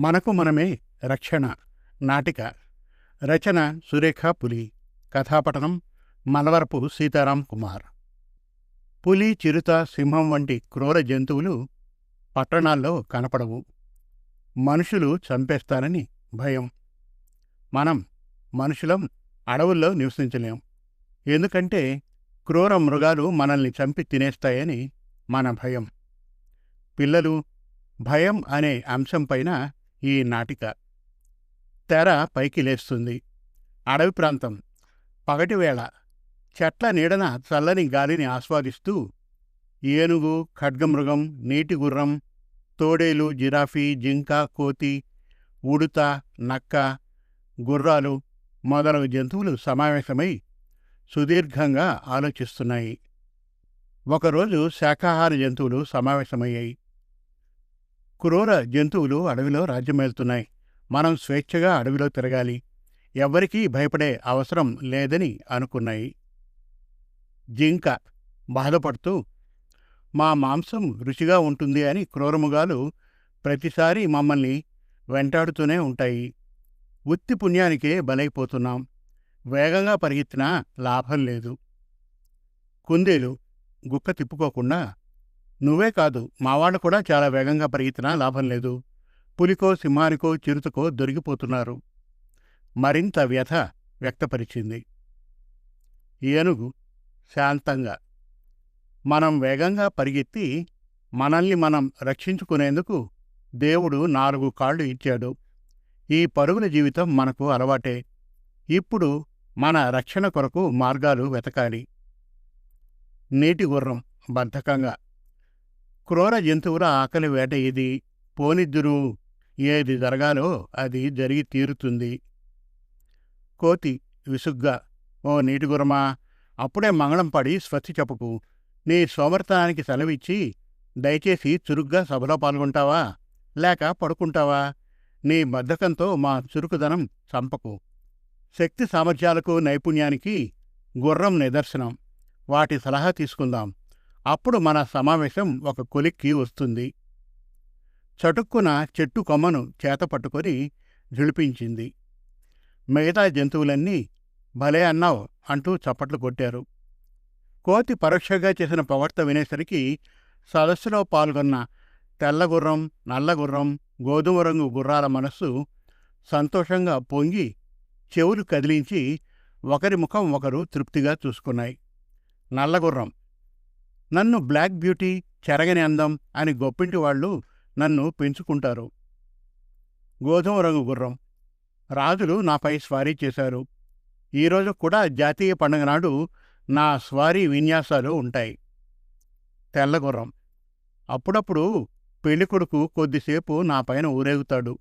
మనకు మనమే రక్షణ నాటిక. రచన సురేఖ పులి. కథాపఠనం మలవరపు సీతారాం కుమార్. పులి చిరుత సింహం వంటి క్రూర జంతువులు పట్టణాల్లో కనపడవు. మనుషులు చంపేస్తారని భయం. మనం మనుషులం అడవుల్లో నివసించలేం. ఎందుకంటే క్రూర మృగాలు మనల్ని చంపి తినేస్తాయని మన భయం. పిల్లలు భయం అనే అంశంపైన ఈ నాటిక. తెర పైకి లేస్తుంది. అడవి ప్రాంతం. పగటివేళ చెట్ల నీడన చల్లని గాలిని ఆస్వాదిస్తూ ఏనుగు ఖడ్గమృగం నీటి గుర్రం తోడేలు జిరాఫీ జింక కోతి ఉడుత నక్క గుర్రాలు మొదలగు జంతువులు సమావేశమై సుదీర్ఘంగా ఆలోచిస్తున్నాయి. ఒకరోజు శాకాహార జంతువులు సమావేశమయ్యాయి. క్రూర జంతువులు అడవిలో రాజ్యమేలుతున్నాయి. మనం స్వేచ్ఛగా అడవిలో తిరగాలి. ఎవ్వరికీ భయపడే అవసరం లేదని అనుకున్నాయి. జింక బాధపడుతూ మా మాంసం రుచిగా ఉంటుంది అని క్రూరముగాలు ప్రతిసారి మమ్మల్ని వెంటాడుతూనే ఉంటాయి. ఉత్తి పుణ్యానికే బలైపోతున్నాం. వేగంగా పరిగెత్తినా లాభం లేదు. కుందేలు గుక్క తిప్పుకోకుండా నువ్వే కాదు మావాళ్ళు కూడా చాలా వేగంగా పరిగెత్తినా లాభం లేదు. పులికో సింహానికో చిరుతకో దొరికిపోతున్నారు. మరింత వ్యథ వ్యక్తపరిచింది. ఏనుగు శాంతంగా మనం వేగంగా పరిగెత్తి మనల్ని మనం రక్షించుకునేందుకు దేవుడు నాలుగు కాళ్ళు ఇచ్చాడు. ఈ పరుగుల జీవితం మనకు అలవాటే. ఇప్పుడు మన రక్షణ కొరకు మార్గాలు వెతకాలి. నీటి గుర్రం బద్ధకంగా క్రూర జంతువుల ఆకలి వేట ఇది పోనిద్దురు ఏది జరగాలో అది జరిగి తీరుతుంది. కోతి విసుగ్గా ఓ నీటిగురమా అప్పుడే మంగళం పడి స్వస్తి చెప్పుకు. నీ సోమర్తనానికి సెలవిచ్చి దయచేసి చురుగ్గా సభలో పాల్గొంటావా? లేక పడుకుంటావా? నీ బద్ధకంతో మా చురుకుదనం చంపకు. శక్తి సామర్థ్యాలకు నైపుణ్యానికి గుర్రం నిదర్శనం. వాటి సలహా తీసుకుందాం. అప్పుడు మన సమావేశం ఒక కొలిక్కి వస్తుంది. చటుక్కున చెట్టు కొమ్మను చేత పట్టుకొని ఝుళిపించింది మిగతా జంతువులన్నీ భలే అన్నావు అంటూ చప్పట్లు కొట్టారు. కోతి పరోక్షంగా చేసిన ప్రవర్త వినేసరికి సదస్సులో పాల్గొన్న తెల్లగుర్రం నల్లగుర్రం గోధుమ రంగు గుర్రాల మనస్సు సంతోషంగా పొంగి చెవులు కదిలించి ఒకరి ముఖం ఒకరు తృప్తిగా చూసుకున్నాయి. నల్లగుర్రం నన్ను బ్లాక్ బ్యూటీ చెరగని అందం అని గొప్పింటి వాళ్ళు నన్ను పెంచుకుంటారు. గోధుమ రంగు గుర్రం. రాజులు నాపై స్వారీ చేశారు. ఈరోజు కూడా జాతీయ పండుగ నాడు నా స్వారీ విన్యాసాలు ఉంటాయి. తెల్లగుర్రం అప్పుడప్పుడు పెళ్ళికొడుకు కొద్దిసేపు నా పైన ఊరేగుతాడు.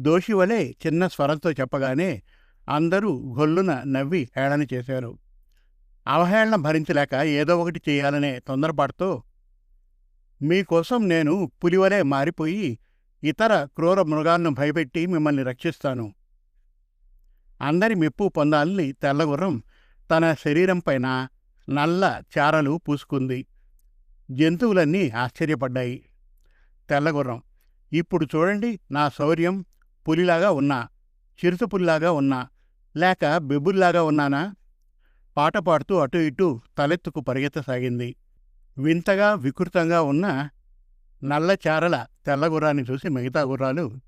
దోషివలే చిన్న స్వరంతో చెప్పగానే అందరూ గొల్లున నవ్వి హేళన చేశారు. అవహేళన భరించలేక ఏదో ఒకటి చేయాలనే తొందరపాటుతో మీకోసం నేను పులివలే మారిపోయి ఇతర క్రూర మృగాలను భయపెట్టి మిమ్మల్ని రక్షిస్తాను. అందరి మెప్పు పొందాలని తెల్లగుర్రం తన శరీరంపైన నల్ల చారలు పూసుకుంది. జంతువులన్నీ ఆశ్చర్యపడ్డాయి. తెల్లగుర్రం ఇప్పుడు చూడండి నా శౌర్యం పులిలాగా ఉన్నా చిరుతపులిలాగా ఉన్నా లేక బెబుల్లాగా ఉన్నానా? పాట పాడుతూ అటు ఇటు తలెత్తుకు పరిగెత్తసాగింది. వింతగా వికృతంగా ఉన్న నల్లచారల తెల్లగుర్రాన్ని చూసి మిగతా గుర్రాలు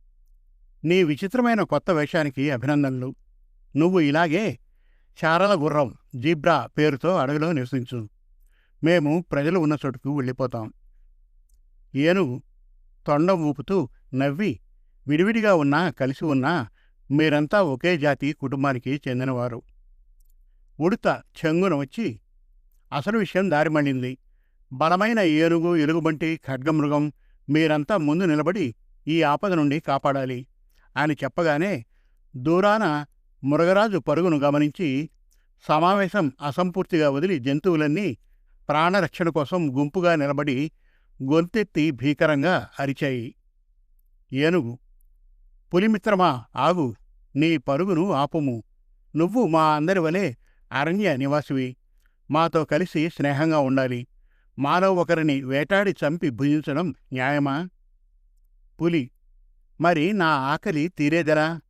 నీ విచిత్రమైన కొత్త వేషానికి అభినందనలు. నువ్వు ఇలాగే చారల గుర్రం జీబ్రా పేరుతో అడవిలో నివసించు. మేము ప్రజలు ఉన్న చోటుకు వెళ్ళిపోతాం. ఏనుగు తొండం ఊపుతూ నవ్వి విడివిడిగా ఉన్నా కలిసి ఉన్నా మీరంతా ఒకే జాతి కుటుంబానికి చెందినవారు. ఉడత చెంగున వచ్చి అసలు విషయం దారి బలమైన ఏనుగు ఎలుగుబంటి ఖడ్గమృగం మీరంతా ముందు నిలబడి ఈ ఆపద నుండి కాపాడాలి. అని చెప్పగానే దూరాన మురగరాజు పరుగును గమనించి సమావేశం అసంపూర్తిగా వదిలి జంతువులన్నీ ప్రాణరక్షణ కోసం గుంపుగా నిలబడి గొంతెత్తి భీకరంగా అరిచాయి. ఏనుగు పులిమిత్రమా ఆగు నీ పరుగును ఆపుము. నువ్వు మా అందరి వలె అరణ్య నివాసివి. మాతో కలిసి స్నేహంగా ఉండాలి. మాలో ఒకరిని వేటాడి చంపి భుజించడం న్యాయమా? పులి. మరి నా ఆకలి తీరేదరా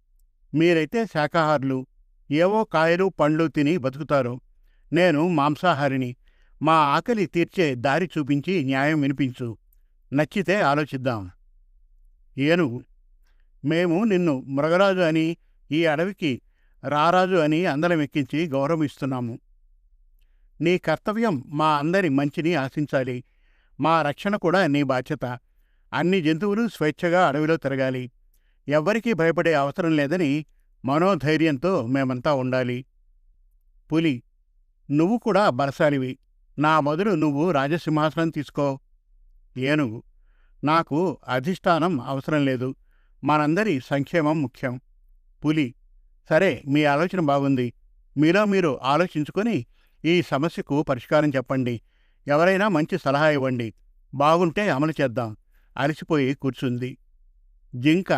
మీరైతే శాకాహారులు. ఏవో కాయలు పండ్లు తిని బతుకుతారు. నేను మాంసాహారిని. మా ఆకలి తీర్చే దారి చూపించి న్యాయం వినిపించు. నచ్చితే ఆలోచిద్దాం. ఏనుగు. మేము నిన్ను మృగరాజు అని ఈ అడవికి రారాజు అని అందరం ఎక్కించి గౌరవిస్తున్నాము నీ కర్తవ్యం మా అందరి మంచిని ఆశించాలి. మా రక్షణ కూడా నీ బాధ్యత. అన్ని జంతువులు స్వేచ్ఛగా అడవిలో తిరగాలి. ఎవ్వరికీ భయపడే అవసరం లేదని మనోధైర్యంతో మేమంతా ఉండాలి. పులి నువ్వు కూడా బలశాలివి. నా మొదలు నువ్వు రాజసింహాసనం తీసుకో. ఏనుగు నాకు అధిష్టానం అవసరం లేదు. మనందరి సంక్షేమం ముఖ్యం. పులి సరే మీ ఆలోచన బాగుంది. మీలో మీరు ఆలోచించుకొని ఈ సమస్యకు పరిష్కారం చెప్పండి. ఎవరైనా మంచి సలహా ఇవ్వండి. బాగుంటే అమలు చేద్దాం. అలసిపోయి కూర్చుంది. జింక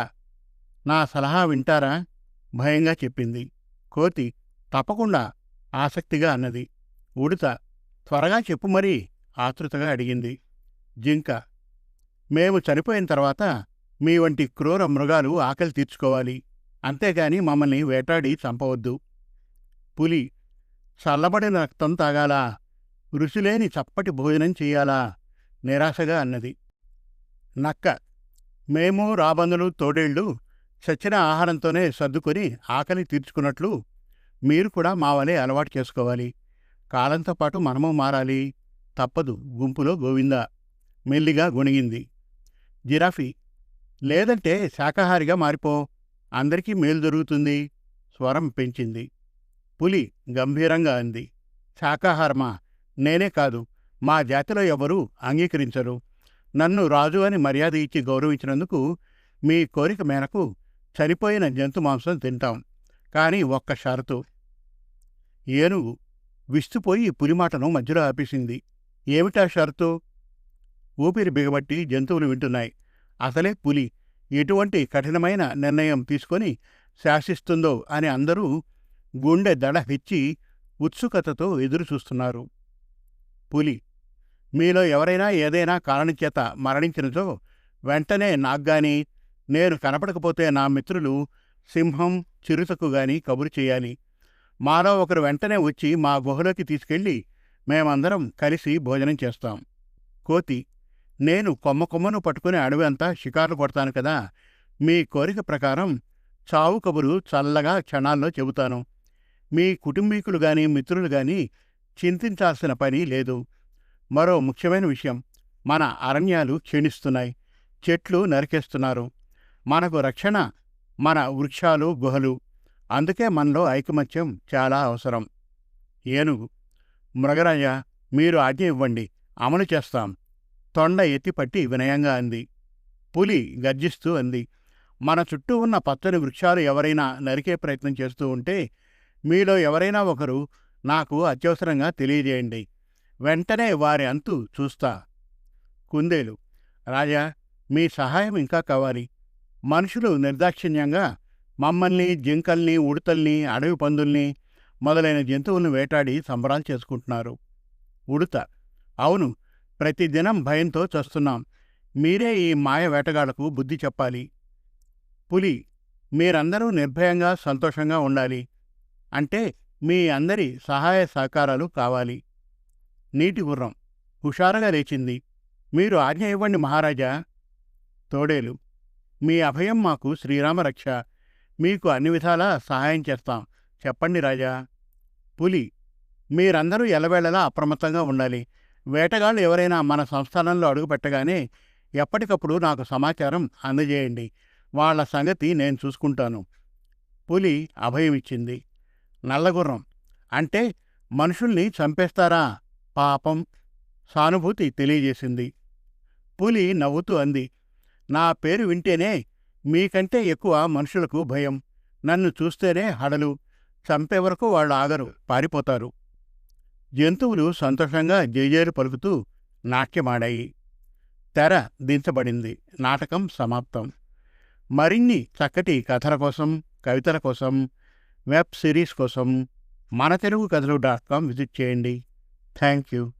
నా సలహా వింటారా? భయంగా చెప్పింది. కోతి తప్పకుండా ఆసక్తిగా అన్నది. ఉడత త్వరగా చెప్పు మరీ ఆతృతగా అడిగింది. జింక మేము చనిపోయిన తర్వాత మీ వంటి క్రూర మృగాలు ఆకలి తీర్చుకోవాలి. అంతేగాని మమ్మల్ని వేటాడి చంపవద్దు. పులి చల్లబడిన రక్తం తాగాలా? రుచిలేని చప్పటి భోజనం చెయ్యాలా నిరాశగా అన్నది. నక్క మేము రాబందులు తోడేళ్ళు చచ్చిన ఆహారంతోనే సర్దుకొని ఆకలి తీర్చుకున్నట్లు మీరు కూడా మా వలే అలవాటు చేసుకోవాలి. కాలంతో పాటు మనము మారాలి. తప్పదు. గుంపులో గోవింద మెల్లిగా గొణిగింది. జిరాఫీ లేదంటే శాకాహారిగా మారిపో. అందరికీ మేలు జరుగుతుంది. స్వరం పెంచింది. పులి గంభీరంగా అంది. శాకాహారమా? నేనే కాదు. మా జాతిలో ఎవరూ అంగీకరించరు. నన్ను రాజు అని మర్యాద ఇచ్చి గౌరవించినందుకు మీ కోరిక మేరకు చనిపోయిన జంతు మాంసం తింటాం. కాని ఒక్క షరతు. ఏనుగు విస్తుపోయి పులిమాటను మధ్యలో ఆపేసింది. ఏమిటా షరతు? ఊపిరి బిగబట్టి జంతువులు వింటున్నాయి. అసలే పులి ఎటువంటి కఠినమైన నిర్ణయం తీసుకొని శాసిస్తుందో అని అందరూ గుండె దడహిచ్చి ఉత్సుకతతో ఎదురుచూస్తున్నారు. పులి మీలో ఎవరైనా ఏదైనా కారణం చేత మరణించినచో వెంటనే నాగ్గాని నేను కనపడకపోతే నా మిత్రులు సింహం చిరుతకు గాని కబురు చేయాలి. మాలో ఒకరు వెంటనే వచ్చి మా గుహలోకి తీసుకెళ్ళి మేమందరం కలిసి భోజనం చేస్తాం. కోతి నేను కొమ్మ కొమ్మను పట్టుకుని అడవి అంతా షికార్లు కొడతాను కదా. మీ కోరిక ప్రకారం చావు కబురు చల్లగా క్షణాల్లో చెబుతాను. మీ కుటుంబీకులు గాని మిత్రులు గాని చింతించాల్సిన పని లేదు. మరో ముఖ్యమైన విషయం మన అరణ్యాలు క్షీణిస్తున్నాయి. చెట్లు నరికేస్తున్నారు. మనకు రక్షణ మన వృక్షాలు గుహలు. అందుకే మనలో ఐకమత్యం చాలా అవసరం. ఏనుగు మృగరాజ మీరు ఆజ్ఞ ఇవ్వండి. అమలు చేస్తాం. తొండ ఎత్తిపట్టి వినయంగా అంది. పులి గర్జిస్తూ అంది. మన చుట్టూ ఉన్న పచ్చని వృక్షాలు ఎవరైనా నరికే ప్రయత్నం చేస్తూ ఉంటే మీలో ఎవరైనా ఒకరు నాకు అత్యవసరంగా తెలియజేయండి. వెంటనే వారి అంతు చూస్తా. కుందేలు రాజా మీ సహాయం ఇంకా కావాలి. మనుషులు నిర్దాక్షిణ్యంగా మమ్మల్ని జింకల్ని ఉడతల్ని అడవి పందుల్ని మొదలైన జంతువులను వేటాడి సంబరాలు చేసుకుంటున్నారు. ఉడత అవును ప్రతిదినం భయంతో చస్తున్నాం. మీరే ఈ మాయ వేటగాళ్ళకు బుద్ధి చెప్పాలి. పులి మీరందరూ నిర్భయంగా సంతోషంగా ఉండాలి. అంటే మీ అందరి సహాయ సహకారాలు కావాలి. నీటి గుర్రం హుషారుగా లేచింది. మీరు ఆజ్ఞ ఇవ్వండి మహారాజా. తోడేలు మీ అభయం మాకు శ్రీరామరక్ష మీకు అన్ని విధాలా సహాయం చేస్తాం. చెప్పండి రాజా. పులి మీరందరూ ఎలవేళలా అప్రమత్తంగా ఉండాలి. వేటగాళ్ళు ఎవరైనా మన సంస్థానంలో అడుగుపెట్టగానే ఎప్పటికప్పుడు నాకు సమాచారం అందజేయండి. వాళ్ళ సంగతి నేను చూసుకుంటాను. పులి అభయమిచ్చింది నల్లగుర్రం. అంటే మనుషుల్ని చంపేస్తారా? పాపం. సానుభూతి తెలియజేసింది. పులి నవ్వుతూ అంది. నా పేరు వింటేనే మీకంటే ఎక్కువ మనుషులకు భయం. నన్ను చూస్తేనే హడలు. చంపే వరకు వాళ్ళు ఆగరు. పారిపోతారు. జంతువులు సంతోషంగా జేజేరు పలుకుతూ నాట్యమాడాయి. తెర దించబడింది. నాటకం సమాప్తం. మరిన్ని చక్కటి కథల కోసం కవితల కోసం వెబ్ సిరీస్ కోసం మన తెలుగు కథలు డాట్ కామ్ విజిట్ చేయండి. Thank you